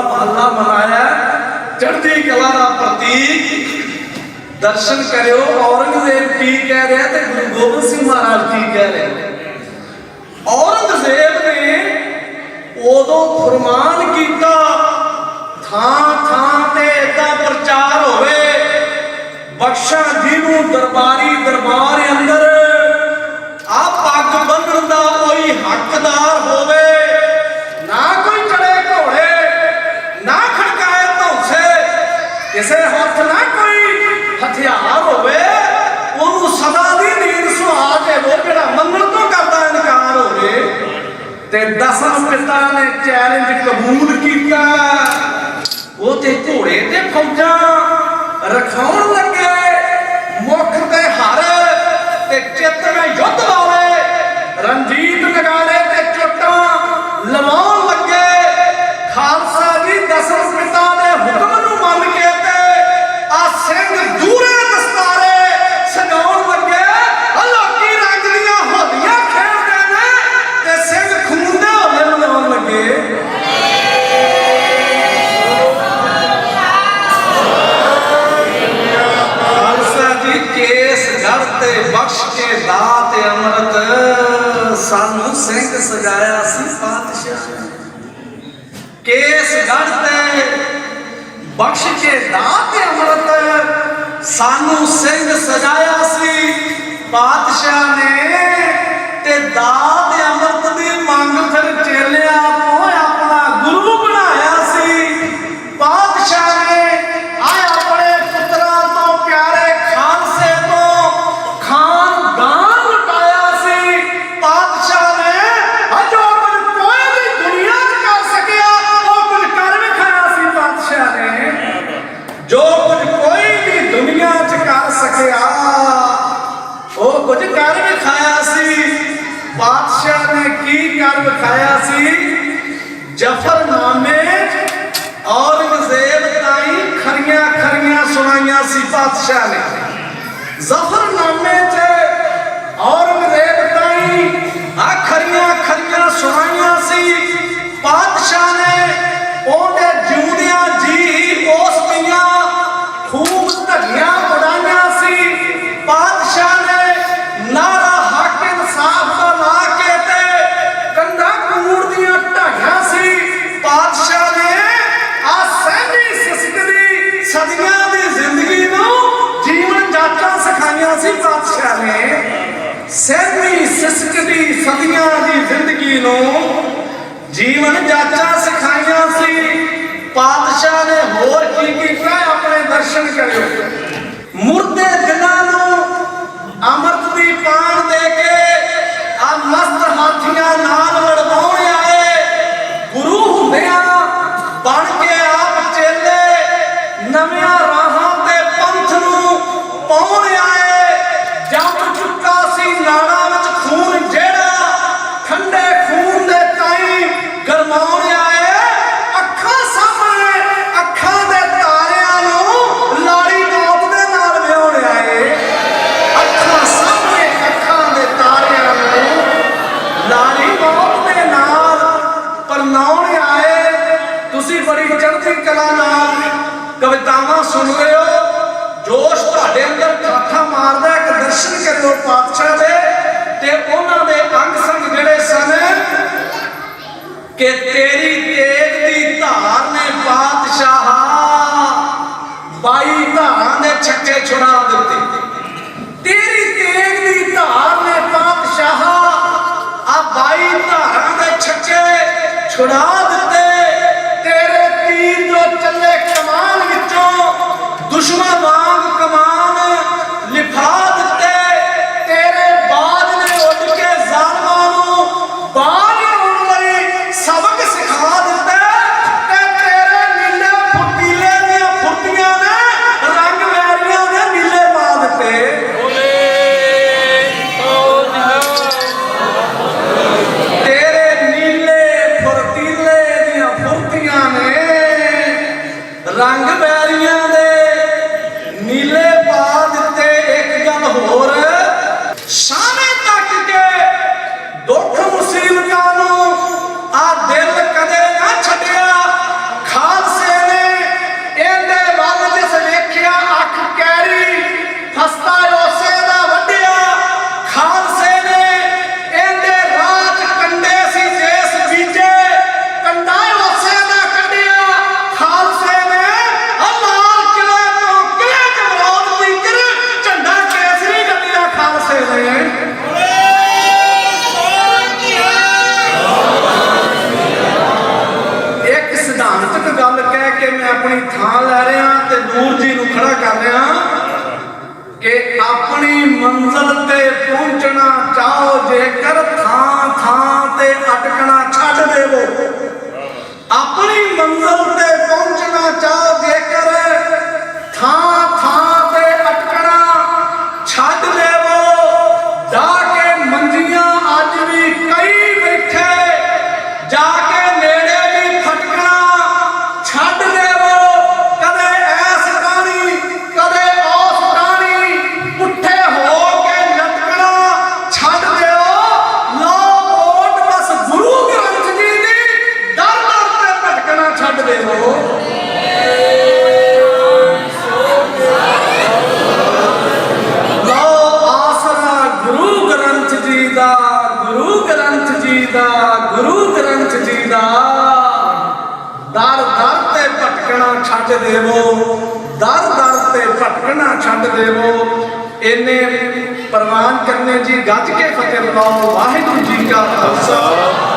ਹੋਲਾ ਮਹੱਲਾ ਮਨਾਇਆ ਚੜ੍ਹਦੀ ਕਲਾ ਦਾ ਪ੍ਰਤੀਕ। ਦਰਸ਼ਨ ਕਰਿਓ, ਔਰੰਗਜ਼ੇਬ ਕੀ ਕਹਿ ਰਿਹਾ ਤੇ ਗੁਰੂ ਗੋਬਿੰਦ ਸਿੰਘ ਮਹਾਰਾਜ ਕੀ ਕਹਿ ਰਹੇ ਔਰੰਗਜ਼ੇਬ ਨੇ ਉਦੋਂ ਫਰਮਾਨ ਕੀਤਾ, ਥਾਂ ਥਾਂ ਤੇ ਏਦਾਂ ਪ੍ਰਚਾਰ ਹੋਵੇ, ਬਖਸ਼ਾ ਜੀ ਨੂੰ ਦਰਬਾਰੀ ਦਰਬਾਰ ਅੰਦਰ ਆ ਪੱਗ ਬੰਨਣ ਦਾ ਕੋਈ ਹੱਕਦਾਰ ਹੋਵੇ ਨਾ ਕੋਈ ਚੜੇ ਘੋੜੇ ਨਾ ਖੜਕਾਏ ਧੌਂਸੇ ਕਿਸੇ ਹੱਥ ਨਾ ਕੋਈ ਹਥਿਆਰ ਹੋਵੇ ਉਹਨੂੰ ਸਦਾ ਦੀ ਨੀਂਦ ਸੁਹਾ ਦੇਵੋ ਜਿਹੜਾ ਮੰਨਣ ਤੋਂ ਕਰਦਾ ਇਨਕਾਰ ਹੋਵੇ ਤੇ ਦਸਾਂ ਪਿਤਾ ਨੇ ਚੈਲੰਜ ਕਬੂਲ ਕੀਤਾ। ਉਹ ਤੇ ਘੋੜੇ ਤੇ ਫੌਜਾਂ ਸੀ ਪਾਤਸ਼ਾਹ। ਕੇਸ ਗੜ ਤੇ ਬਖਸ਼ ਕੇ ਦਾਤ ਅੰਮ੍ਰਿਤ ਸਾਨੂੰ ਸਿੰਘ ਸਜਾਇਆ ਸੀ, ਪਾਤਸ਼ਾਹ ਨੇ ਵਿਖਾਇਆ ਸੀ, ਜਫਰਨਾਮੇ 'ਚ ਔਰੰਗਜ਼ੇਬ ਤਾਈ ਖਰੀਆਂ ਖਰੀਆਂ ਸੁਣਾਈਆਂ ਸੀ ਬਾਦਸ਼ਾਹ ਨੇ। ਜ਼ਫਰਨਾਮੇ 'ਚ ਔਰੰਗਜ਼ੇਬ ਤਾਈ ਆ ਖਰੀਆਂ ਖਰੀਆਂ ਸੁਣਾਈਆਂ ਸੀ ਬਾਦਸ਼ਾਹ ਜ਼ਿੰਦਗੀ ਨੂੰ ਜੀਵਨ ਜਾਚਾਂ ਸਿਖਾਈਆਂ ਸੀ। ਪਾਤਸ਼ਾਹ ਨੇ ਹੋਰ ਕੀ ਕੀਤਾ? ਆਪਣੇ ਦਰਸ਼ਨ ਕਰਿਓ। ਮੁਰਦੇ ਦਿਲਾਂ ਨੂੰ ਅੰਮ੍ਰਿਤ ਦੀ ਪਾਣ ਦੇ ਕੇ ਆ ਮਸਤ ਹਾਥੀਆਂ ਨਾਲ ਲੜਵਾਉਣ ਆਏ। ਗੁਰੂ ਹੁੰਦਿਆਂ ਬਣ ਕੇ ਆਪ ਚੇਲੇ ਨਵਿਆਂ ਰਾਹਾਂ ਤੇ ਪੰਥ ਨੂੰ ਪਾਉਣ ਆਏ। ਜੰਮ ਚੁੱਕਾ ਸੀ ਨਾੜਾਂ ਕਵਿਤਾਵਾਂ ਸੁਣ ਰਹੇ ਹੋ। ਜੋਸ਼ ਤੁਹਾਡੇ ਅੰਦਰ ਠਾਠਾ ਮਾਰਦਾ ਇੱਕ ਦਰਸ਼ਨ ਕਰਿਓ ਪਾਤਸ਼ਾਹ ਦੇ। ਤੇ ਉਹਨਾਂ ਦੇ ਅੰਗ ਸੰਗ ਜਿਹੜੇ ਸਨ ਕਿ ਤੇਰੀ ਤੇਗ ਦੀ ਧਾਰ ਨੇ ਪਾਤਸ਼ਾਹ ਬਾਈ ਧਾਰਾਂ ਦੇ ਛੱਕੇ ਛੁਡਾ ਦਿੱਤੇ। ਤੇਰੀ ਤੇਗ ਦੀ ਧਾਰ ਨੇ ਪਾਤਸ਼ਾਹ ਆ ਬਾਈ ਧਾਰਾਂ ਦੇ ਛੱਕੇ ਛੁਡਾ চাও যে ਭਟਕਣਾ ਛੱਡ ਦੇਵੋ, ਦਰ ਦਰ ਤੇ ਭਟਕਣਾ ਛੱਡ ਦੇਵੋ। ਇਹਨੇ ਪ੍ਰਵਾਨ ਕਰਨੇ ਜੀ, ਗੱਜ ਕੇ ਫਤਿਹ ਬੁਲਾਓ ਵਾਹਿਗੁਰੂ ਜੀ ਕਾ ਖਾਲਸਾ।